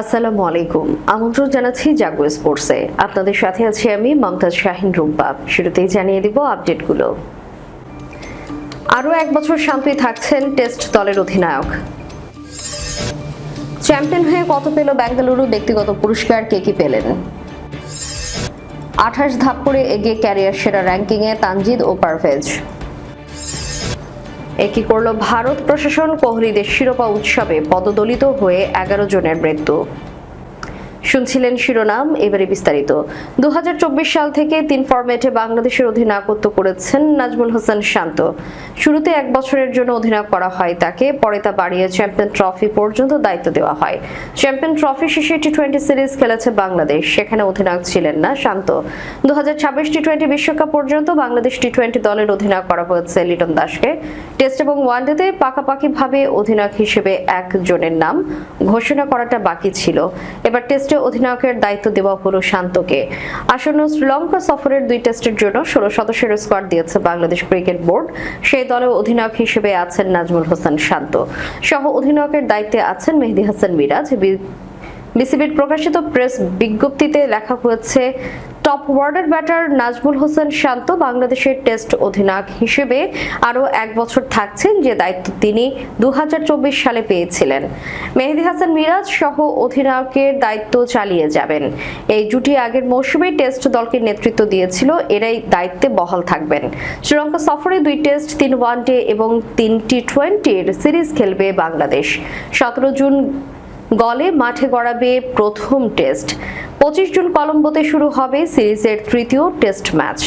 আসসালামু আলাইকুম। আমন্ত্রণ জানাচ্ছি জাগো স্পোর্টসে। আপনাদের সাথে আছি আমি মমতাজ শাহিন রুম্পা। শুরুতেই জানিয়ে দিব আপডেটগুলো। আরও এক বছর শান্তি থাকছেন টেস্ট দলের অধিনায়ক। চ্যাম্পিয়ন হয়ে কত পেল বেঙ্গালুরু ব্যক্তিগত পুরস্কার কে কি পেলেন? আঠাশ ধাপ করে এগিয়ে ক্যারিয়ার সেরা র্যাঙ্কিংয়ে তানজিদ ও পারভেজ। একই করল ভারত প্রশাসন কোহলিদের শিরোপা উৎসবে পদদলিত হয়ে এগারো জনের মৃত্যু। শুনছিলেন শিরোনাম, এবারে বিস্তারিত। দু সাল থেকে তিন ফরম্যাটে বাংলাদেশের অধিনায়কত্ব করেছেন নাজমুল হোসেন শান্ত। শুরুতে এক বছরের জন্য অধিনায়ক করা হয় তাকে, পরে তা বাড়িয়ে চ্যাম্পিয়ন ট্রফি পর্যন্ত দায়িত্ব দেওয়া হয়। চ্যাম্পিয়ন ট্রফি শেষে টি টোয়েন্টি সিরিজ খেলেছে বাংলাদেশ, সেখানে অধিনায়ক ছিলেন না শান্ত। দু টি টোয়েন্টি বিশ্বকাপ পর্যন্ত বাংলাদেশ টি টোয়েন্টি দলের অধিনায়ক করা হয়েছে লিটন দাসকে। টেস্ট এবং ওয়ানডেতে পাকাপাকিভাবে অধিনায়ক হিসেবে একজনের নাম ঘোষণা করাটা বাকি ছিল। এবার টেস্টে অধিনায়কের দায়িত্ব দেওয়া হলো শান্তকে। আসন্ন শ্রীলঙ্কা সফরের দুই টেস্টের জন্য ষোলো সদস্যের স্কোয়াড দিয়েছে বাংলাদেশ ক্রিকেট বোর্ড। সেই দলে অধিনায়ক হিসেবে আছেন নাজমুল হোসেন শান্ত। সহ অধিনায়কের দায়িত্বে আছেন মেহেদি হাসান মিরাজ। বিসিবির প্রকাশিত প্রেস বিজ্ঞপ্তিতে লেখা হয়েছে top order batter Najmul Hossain Shanto বাংলাদেশের টেস্ট অধিনায়ক হিসেবে আরও এক বছর থাকছেন যে দায়িত্ব তিনি দুহাজার চব্বিশ সালে পেয়েছিলেন। মেহেদি হাসান মিরাজ সহ অধিনায়কের দায়িত্ব চালিয়ে যাবেন। এই জুটি আগের মৌসুমে টেস্ট দলকে নেতৃত্ব দিয়েছিল, এরাই দায়িত্বে বহাল থাকবেন। শ্রীলঙ্কা সফরে দুই টেস্ট, তিন ওয়ানডে এবং তিন টি টোয়েন্টির সিরিজ খেলবে বাংলাদেশ। সতেরো জুন গলে মাঠে গড়াবে প্রথম টেস্ট। পঁচিশ জুন কলম্বোতে শুরু হবে সিরিজের তৃতীয় টেস্ট ম্যাচ।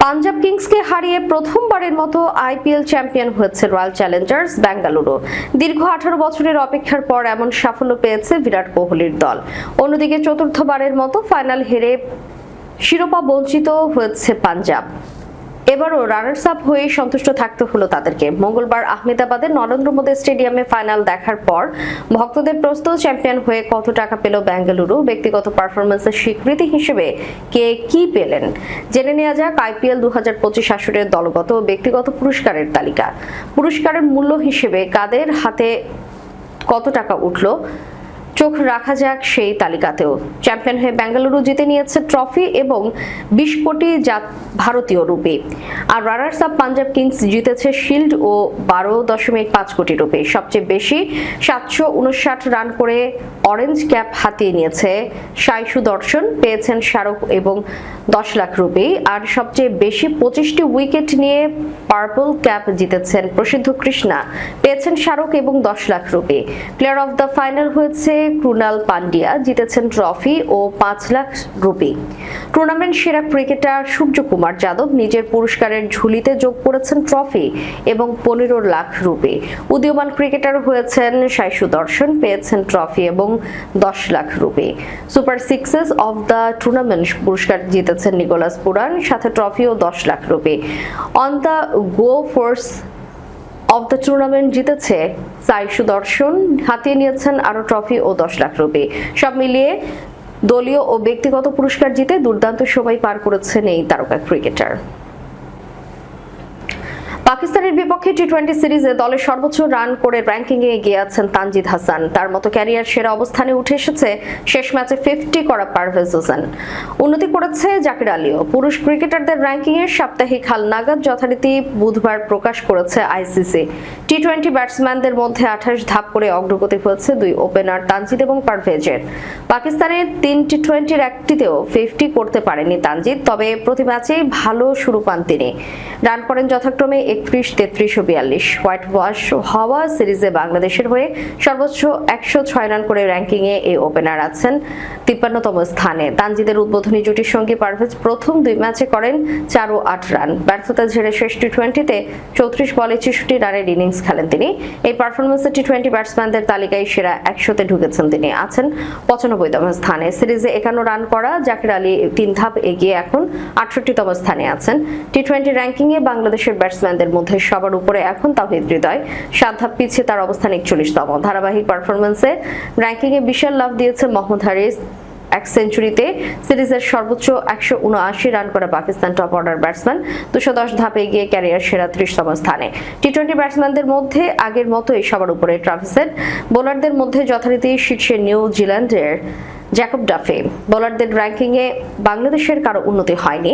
পাঞ্জাব কিংসকে হারিয়ে প্রথমবারের মতো আইপিএল চ্যাম্পিয়ন হয়েছে রয়্যাল চ্যালেঞ্জার্স বেঙ্গালুরু দীর্ঘ আঠারো বছরের অপেক্ষার পর এমন সাফল্য পেয়েছে বিরাট কোহলির দল। অন্যদিকে চতুর্থবারের মতো ফাইনাল হেরে শিরোপা বঞ্চিত হয়েছে পাঞ্জাব। এবারও রানার্স আপ হয়ে সন্তুষ্ট থাকতে হলো তাদেরকে। মঙ্গলবার আহমেদাবাদের নরেন্দ্র মোদী স্টেডিয়ামে ফাইনাল দেখার পর ভক্তদের প্রস্তুত চ্যাম্পিয়ন হয়ে কত টাকা পেল বেঙ্গালুরু? ব্যক্তিগত পারফরমেন্সের স্বীকৃতি হিসেবে কে কি পেলেন? জেনে নেওয়া যাক, আইপিএল দু হাজার পঁচিশ আসরের দলগত ও ব্যক্তিগত পুরস্কারের তালিকা। পুরস্কারের মূল্য হিসেবে কাদের হাতে কত টাকা উঠল? চোখ রাখা যাক সেই তালিকাতেও। চ্যাম্পিয়ন হয়ে বেঙ্গালুরু জিতে নিয়েছে ট্রফি এবং বিশ কোটি জাত ভারতীয় রুপি। আর রানার্স আপ পাঞ্জাব কিংস জিতেছে শিল্ড ও বারো দশমিক পাঁচ কোটি রুপি। সবচেয়ে বেশি সাতশো উনষাট রান করে অরেঞ্জ ক্যাপ হাতিয়ে নিয়েছে সাইসু দর্শন, পেয়েছেন শাহরুখ এবং দশ লাখ রুপি। আর সবচেয়ে বেশি পঁচিশটি উইকেট নিয়ে পার্পল ক্যাপ জিতেছেন প্রসিদ্ধ কৃষ্ণা, পেয়েছেন শাহরুখ এবং দশ lakh rupee. Player of the final হয়েছে ক্রুনাল পান্ডিয়া জিতেছেন ট্রফি ও পাঁচ লাখ রুপি। টুর্নামেন্ট সেরা ক্রিকেটার সূর্যকুমার যাদব নিজের পুরস্কারের ঝুলিতে যোগ করেছেন ট্রফি এবং পনেরো লাখ রুপি। উদীয়মান ক্রিকেটার হয়েছেন সাইসু দর্শন, পেয়েছেন ট্রফি এবং দশ lakh rupee. Super sixes of the tournament পুরস্কার জিতেছেন নিকোলাস পুরান, সাথে ট্রফি ও দশ lakh rupee. On the go fours of the tournament জিতেছে সাই সুদর্শন। হাতিয়ে নিয়েছেন আরও ট্রফি ও দশ লাখ রুপি। সব মিলিয়ে দলীয় ও ব্যক্তিগত পুরস্কার জিতে দুর্দান্ত সবাই পার করেছেন এই তারকা ক্রিকেটার পাকিস্তানের বিপক্ষে টি টোয়েন্টি সিরিজে দলের সর্বোচ্চ রান করে র্যাঙ্কিং এ এগিয়ে আছেন তানজিদ হাসান। তার মতো ক্যারিয়ার সেরা অবস্থানে উঠে এসেছে শেষ ম্যাচে ফিফটি করা পারভেজ হোসেন। উন্নতি করেছে জাকির আলীও। পুরুষ ক্রিকেটারদের র্যাঙ্কিং এর সাপ্তাহিক হালনাগাদ যথারীতি বুধবার প্রকাশ করেছে আইসিসি টি টোয়েন্টি ব্যাটসম্যানদের মধ্যে আঠাশ ধাপ করে অগ্রগতি হয়েছে দুই ওপেনার তানজিদ এবং পারভেজের। পাকিস্তানের তিন টি টোয়েন্টির একটিতেও ফিফটি করতে পারেনি তানজিদ, তবে প্রতি ম্যাচেই ভালো শুরু পান তিনি। রান করেন যথাক্রমে একত্রিশ, তেত্রিশ ও বিয়াল্লিশ। হোয়াইট ওয়াশ হওয়া সিরিজে বাংলাদেশের হয়ে সর্বোচ্চ একশো ছয় রান করে র্যাঙ্কিংয়ে এই ওপেনার আছেন। তিপ্পান্নতম স্থানে তানজিদের উদ্বোধনী জুটির সঙ্গে পারভেজ প্রথম দুই ম্যাচে করেন চার ও আট রান। ব্যর্থতা ঝেড়ে শেষ টি টোয়েন্টিতে চৌত্রিশ বলে ছেষট্টি রানের ইনিংস খেলেন তিনি। এই পারফরমেন্সে টি টোয়েন্টি ব্যাটসম্যানদের তালিকায় সেরা একশোতে ঢুকেছেন তিনি। আছেন পঁচানব্বইতম স্থানে। সিরিজে একান্ন রান করা জাকির আলী তিন ধাপ এগিয়ে এখন আটষট্টিতম স্থানে আছেন। টি টোয়েন্টি র্যাঙ্কিংয়ে বাংলাদেশের ব্যাটসম্যানদের মধ্যে সবার উপরে এখন তাহিদ হৃদয়। সাত পিছিয়ে তার অবস্থান একচল্লিশতম। ধারাবাহিক পারফরমেন্সে র্যাঙ্কিংয়ে বিশাল লাভ দিয়েছে মোহাম্মদ হারিস। এক সেঞ্চুরিতে সিরিজের সর্বোচ্চ একশো উনআশি রান করা পাকিস্তান টপ অর্ডার ব্যাটসম্যান দুশো দশ ধাপে গিয়ে ক্যারিয়ার সেরা ত্রিশতম স্থানে। টি টোয়েন্টি ব্যাটসম্যানদের মধ্যে আগের মতোই সবার উপরে ট্রাভিসেট বোলারদের মধ্যে যথারীতি শীর্ষে নিউজিল্যান্ডের জ্যাকব ডাফে। বোলারদের র্যাঙ্কিংয়ে বাংলাদেশের কারও উন্নতি হয়নি।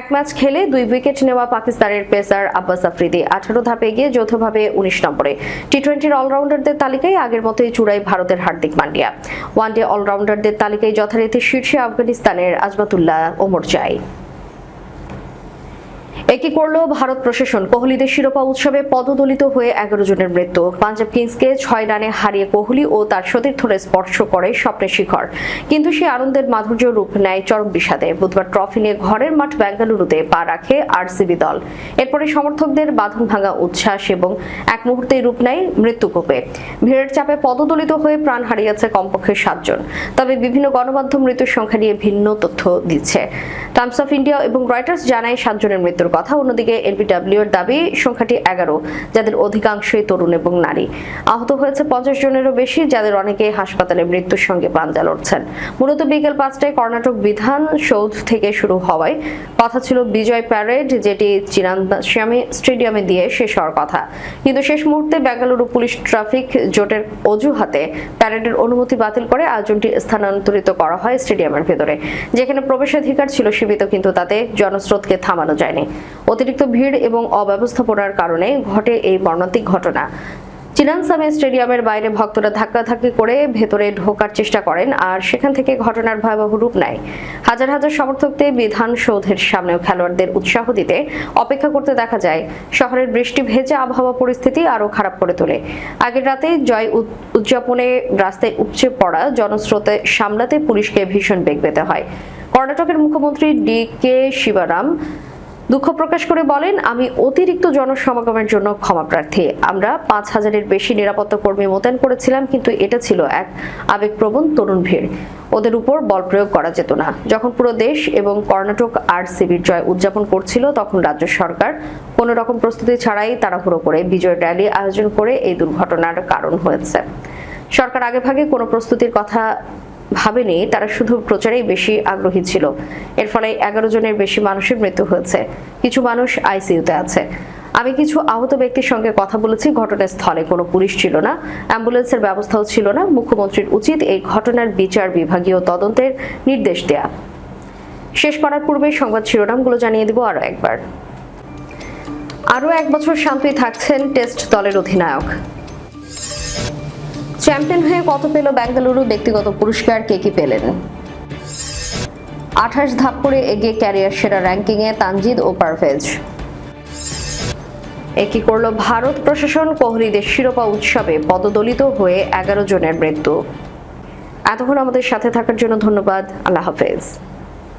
এক ম্যাচ খেলে দুই উইকেট নেওয়া পাকিস্তানের পেসার আব্বাস আফ্রিদি আঠারো ধাপে গিয়ে যৌথভাবে উনিশ নম্বরে। টি টোয়েন্টির অলরাউন্ডারদের তালিকায় আগের মতোই চূড়ায় ভারতের হার্দিক পান্ডিয়া। ওয়ানডে অলরাউন্ডারদের তালিকায় যথারীতি শীর্ষে আফগানিস্তানের আজমাতুল্লাহ ওমরজাই একই করল ভারত প্রশাসন। কোহলিদের শিরোপা উৎসবে পদদলিত হয়ে এগারো জনের মৃত্যু। পাঞ্জাব কিংসকে ছয় রানে হারিয়ে কোহলি ও তার সতীর্থরে স্পর্শ করে স্বপ্নের শিখর। কিন্তু সে আনন্দের মাধুর্য রূপ নেয় চরম বিষাদে। বুধবার ট্রফি নিয়ে ঘরের মাঠ বেঙ্গালুরুতে পা রাখে আরসিবি দল। এরপরে সমর্থকদের বাঁধন ভাঙা উচ্ছ্বাস এবং এক মুহূর্তেই রূপ নেয় মৃত্যুকূপে ভিড়ের চাপে পদদলিত হয়ে প্রাণ হারিয়েছে কমপক্ষে সাতজন তবে বিভিন্ন গণমাধ্যম মৃত্যুর সংখ্যা নিয়ে ভিন্ন তথ্য দিচ্ছে। টাইমস অফ ইন্ডিয়া এবং রয়টার্স জানায় সাতজনের মৃত্যুর কথা। অন্যদিকে এলবিডব্লিউ এর দাবি, সংখ্যাটি এগারো, যাদের অধিকাংশই তরুণ এবং নারী। আহত হয়েছে পঞ্চাশ জনেরও বেশি, যাদের অনেকে হাসপাতালে মৃত্যুর সঙ্গে পাঞ্জা লড়ছেন। মূলত বিকেল পাঁচটায় কর্ণাটক বিধান সৌধ থেকে শুরু হওয়ায় কথা ছিল বিজয় প্যারেড, যেটি চিনান্দাস্বামী স্টেডিয়ামে দিয়ে শেষ হওয়ার কথা। কিন্তু শেষ মুহূর্তে বেঙ্গালুরু পুলিশ ট্রাফিক জোটের অজুহাতে প্যারেডের অনুমতি বাতিল করে আয়োজনটি স্থানান্তরিত করা হয় স্টেডিয়ামের ভেতরে। যেখানে প্রবেশাধিকার ছিল সীমিত, কিন্তু তাতে জনস্রোতকে থামানো যায়নি। অতিরিক্ত ভিড় এবং অব্যবস্থাপনার কারণে ঘটে এই মর্মান্তিক ঘটনা। চিনানসামে স্টেডিয়ামের বাইরে ভক্তরা ধাক্কাধাক্কি করে ভেতরে ঢোকার চেষ্টা করেন, আর সেখান থেকে ঘটনার ভয়াবহ রূপ নেয়। হাজার হাজার সমর্থকদের বিধানসৌধের সামনেও খেলোয়াড়দের উৎসাহ দিতে অপেক্ষা করতে দেখা যায়। শহরের বৃষ্টি ভেজা আবহাওয়া পরিস্থিতি আরও খারাপ করে তোলে। আগের রাতে জয় উদযাপনে রাস্তায় উপচে পড়া জনস্রোতে সামলাতে পুলিশকে ভীষণ বেগ পেতে হয়। কর্ণাটকের মুখ্যমন্ত্রী ডি কে শিবারাম দুঃখ প্রকাশ করে বলেন, আমি অতিরিক্ত জনসমাগমের জন্য ক্ষমা প্রার্থী। আমরা পাঁচ হাজারের বেশি নিরাপত্তা কর্মী মোতায়েন করেছিলাম, কিন্তু এটা ছিল এক আবেগপ্রবণ তরুণ ভিড়। ওদের উপর বল প্রয়োগ করা যেত না। যখন পুরো দেশ এবং কর্ণাটক আর সিবির জয় উদযাপন করছিল, তখন রাজ্য সরকার কোনো রকম প্রস্তুতি ছাড়াই তাড়াহুড়ো করে বিজয় র্যালি আয়োজন করে এই দুর্ঘটনার কারণ হয়েছে। সরকার আগেভাগে কোনো প্রস্তুতির কথা ভাবেনি, তারা শুধু প্রচারেই বেশি আগ্রহী ছিল। এর ফলে এগারো জনের বেশি মানুষের মৃত্যু হয়েছে। কিছু মানুষ আইসিইউতে আছে। আমি কিছু আহত ব্যক্তির সঙ্গে কথা বলেছি, ঘটনাস্থলে। কোনো পুলিশ ছিল না, অ্যাম্বুলেন্সের ব্যবস্থাও ছিল না। মুখ্যমন্ত্রীর উচিত এই ঘটনার বিচার বিভাগীয় তদন্তের নির্দেশ দেয়া। শেষ করার পূর্বে সংবাদ শিরোনামগুলো জানিয়ে দেব আরও একবার। আরও এক বছর শান্তই থাকছেন টেস্ট দলের অধিনায়ক। চ্যাম্পিয়ন হয়ে কত পেল বেঙ্গালুরু ব্যক্তিগত পুরস্কার কে কি পেলেন? আঠাশ ধাপ করে এগিয়ে ক্যারিয়ার সেরা র্যাঙ্কিংয়ে তানজিদ ও পারভেজ। একই করল ভারত প্রশাসন? কোহলিদের শিরোপা উৎসবে পদদলিত হয়ে এগারো জনের মৃত্যু। এতক্ষণ আমাদের সাথে থাকার জন্য ধন্যবাদ। আল্লাহ হাফেজ।